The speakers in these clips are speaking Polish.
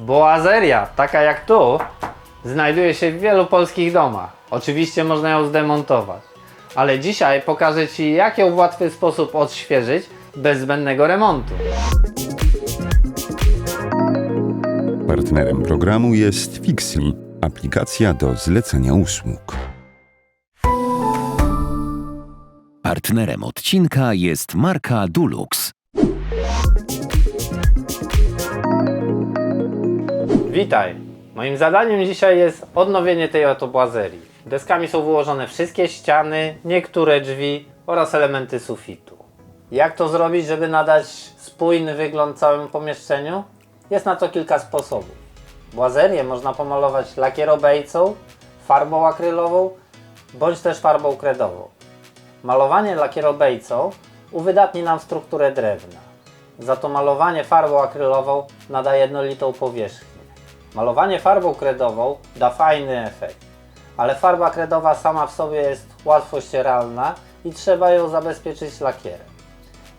Boazeria, taka jak tu, znajduje się w wielu polskich domach. Oczywiście można ją zdemontować. Ale dzisiaj pokażę Ci, jak ją w łatwy sposób odświeżyć bez zbędnego remontu. Partnerem programu jest Fixly, aplikacja do zlecenia usług. Partnerem odcinka jest marka Dulux. Witaj! Moim zadaniem dzisiaj jest odnowienie tej oto błazerii. Deskami są wyłożone wszystkie ściany, niektóre drzwi oraz elementy sufitu. Jak to zrobić, żeby nadać spójny wygląd całemu pomieszczeniu? Jest na to kilka sposobów. Błazerię można pomalować lakierobejcą, farbą akrylową bądź też farbą kredową. Malowanie lakierobejcą uwydatni nam strukturę drewna. Za to malowanie farbą akrylową nada jednolitą powierzchnię. Malowanie farbą kredową da fajny efekt, ale farba kredowa sama w sobie jest łatwo ścieralna i trzeba ją zabezpieczyć lakierem.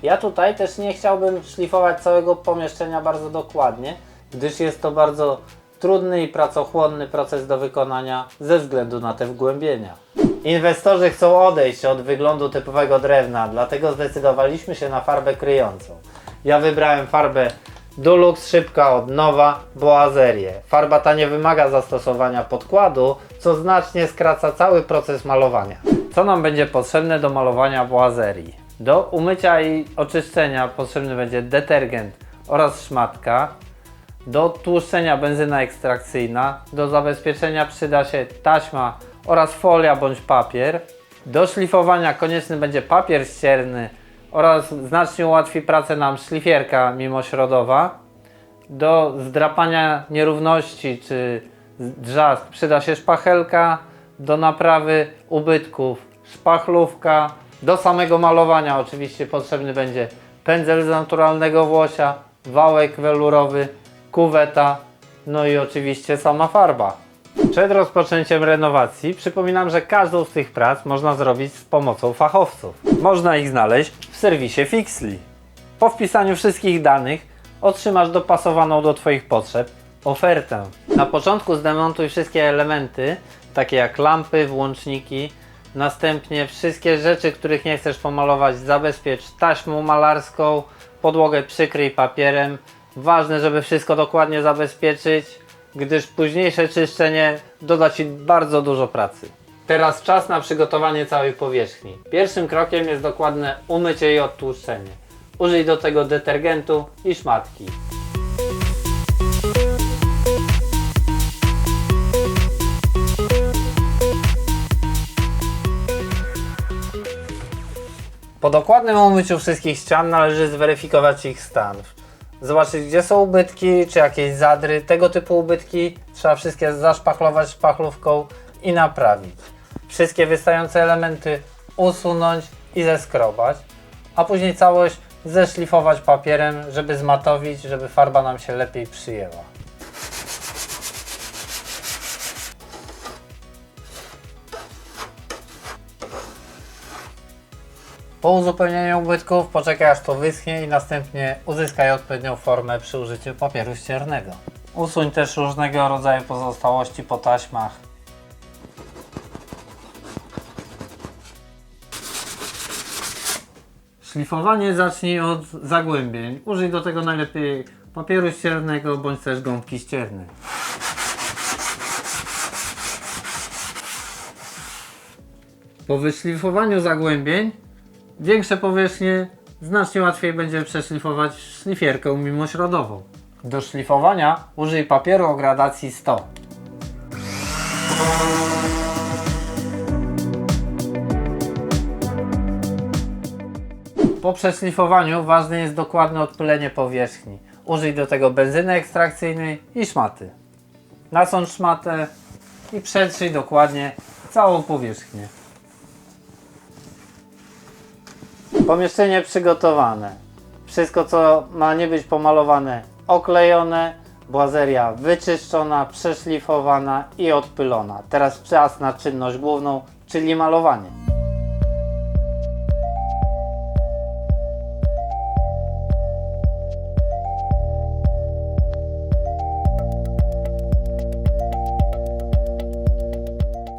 Ja tutaj też nie chciałbym szlifować całego pomieszczenia bardzo dokładnie, gdyż jest to bardzo trudny i pracochłonny proces do wykonania ze względu na te wgłębienia. Inwestorzy chcą odejść od wyglądu typowego drewna, dlatego zdecydowaliśmy się na farbę kryjącą. Ja wybrałem farbę Dulux szybka od nowa Boazerię. Farba ta nie wymaga zastosowania podkładu, co znacznie skraca cały proces malowania. Co nam będzie potrzebne do malowania Boazerii? Do umycia i oczyszczenia potrzebny będzie detergent oraz szmatka. Do tłuszczenia benzyna ekstrakcyjna. Do zabezpieczenia przyda się taśma oraz folia bądź papier. Do szlifowania konieczny będzie papier ścierny oraz znacznie ułatwi pracę nam szlifierka mimośrodowa. Do zdrapania nierówności czy drzask przyda się szpachelka. Do naprawy ubytków szpachlówka. Do samego malowania oczywiście potrzebny będzie pędzel z naturalnego włosia, wałek welurowy, kuweta, no i oczywiście sama farba. Przed rozpoczęciem renowacji przypominam, że każdą z tych prac można zrobić z pomocą fachowców. Można ich znaleźć w serwisie Fixly. Po wpisaniu wszystkich danych otrzymasz dopasowaną do Twoich potrzeb ofertę. Na początku zdemontuj wszystkie elementy, takie jak lampy, włączniki. Następnie wszystkie rzeczy, których nie chcesz pomalować, zabezpiecz taśmą malarską, podłogę przykryj papierem. Ważne, żeby wszystko dokładnie zabezpieczyć, gdyż późniejsze czyszczenie doda Ci bardzo dużo pracy. Teraz czas na przygotowanie całej powierzchni. Pierwszym krokiem jest dokładne umycie i odtłuszczenie. Użyj do tego detergentu i szmatki. Po dokładnym umyciu wszystkich ścian należy zweryfikować ich stan. Zobaczyć, gdzie są ubytki, czy jakieś zadry. Tego typu ubytki trzeba wszystkie zaszpachlować szpachlówką i naprawić. Wszystkie wystające elementy usunąć i zeskrobać, a później całość zeszlifować papierem, żeby zmatowić, żeby farba nam się lepiej przyjęła. Po uzupełnieniu ubytków poczekaj aż to wyschnie i następnie uzyskaj odpowiednią formę przy użyciu papieru ściernego. Usuń też różnego rodzaju pozostałości po taśmach. Szlifowanie zacznij od zagłębień. Użyj do tego najlepiej papieru ściernego bądź też gąbki ściernej. Po wyszlifowaniu zagłębień większe powierzchnie znacznie łatwiej będzie przeszlifować szlifierką mimośrodową. Do szlifowania użyj papieru o gradacji 100. Po przeszlifowaniu ważne jest dokładne odpylenie powierzchni. Użyj do tego benzyny ekstrakcyjnej i szmaty. Nasącz szmatę i przetrzyj dokładnie całą powierzchnię. Pomieszczenie przygotowane. Wszystko co ma nie być pomalowane oklejone, błazeria wyczyszczona, przeszlifowana i odpylona. Teraz czas na czynność główną, czyli malowanie.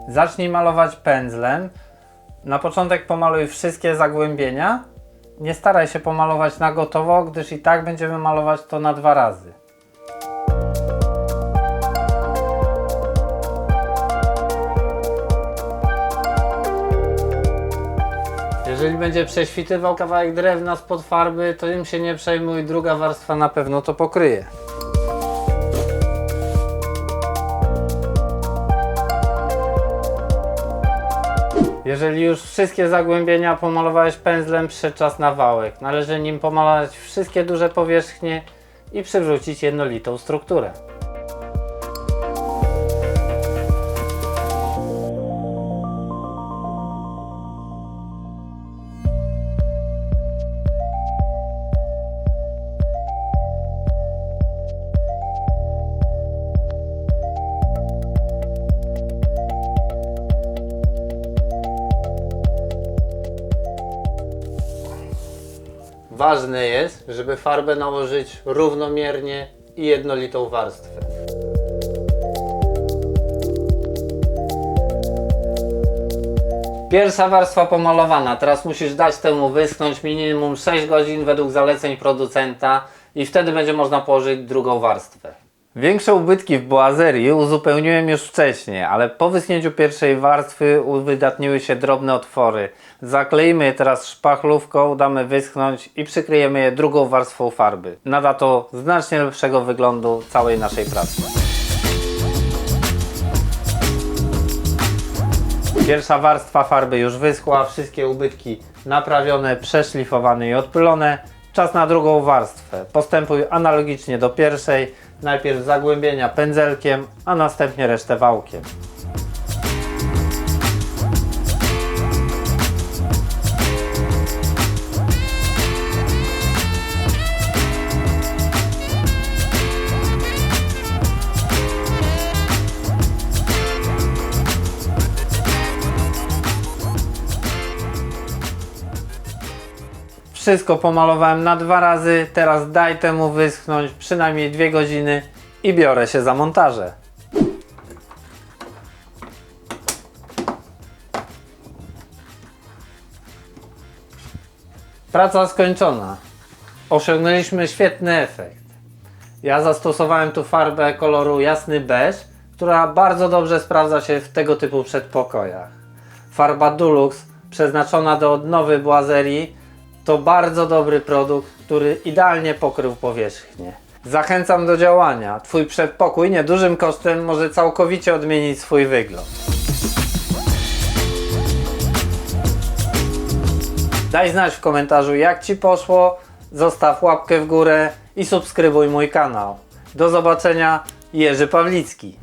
Zacznij malować pędzlem, na początek pomaluj wszystkie zagłębienia. Nie staraj się pomalować na gotowo, gdyż i tak będziemy malować to na dwa razy. Jeżeli będzie prześwitywał kawałek drewna spod farby, to im się nie przejmuj, druga warstwa na pewno to pokryje. Jeżeli już wszystkie zagłębienia pomalowałeś pędzlem, przyszedł na wałek. Należy nim pomalować wszystkie duże powierzchnie i przywrócić jednolitą strukturę. Ważne jest, żeby farbę nałożyć równomiernie i jednolitą warstwę. Pierwsza warstwa pomalowana. Teraz musisz dać temu wyschnąć minimum 6 godzin według zaleceń producenta i wtedy będzie można położyć drugą warstwę. Większe ubytki w boazerii uzupełniłem już wcześniej, ale po wyschnięciu pierwszej warstwy uwydatniły się drobne otwory. Zakleimy je teraz szpachlówką, damy wyschnąć i przykryjemy je drugą warstwą farby. Nada to znacznie lepszego wyglądu całej naszej pracy. Pierwsza warstwa farby już wyschła, wszystkie ubytki naprawione, przeszlifowane i odpylone. Czas na drugą warstwę. Postępuj analogicznie do pierwszej. Najpierw zagłębienia pędzelkiem, a następnie resztę wałkiem. Wszystko pomalowałem na dwa razy, teraz daj temu wyschnąć przynajmniej dwie godziny i biorę się za montaże. Praca skończona. Osiągnęliśmy świetny efekt. Ja zastosowałem tu farbę koloru jasny beż, która bardzo dobrze sprawdza się w tego typu przedpokojach. Farba Dulux przeznaczona do odnowy błazerii to bardzo dobry produkt, który idealnie pokrył powierzchnię. Zachęcam do działania. Twój przedpokój niedużym kosztem może całkowicie odmienić swój wygląd. Daj znać w komentarzu jak Ci poszło, zostaw łapkę w górę i subskrybuj mój kanał. Do zobaczenia, Jerzy Pawlicki.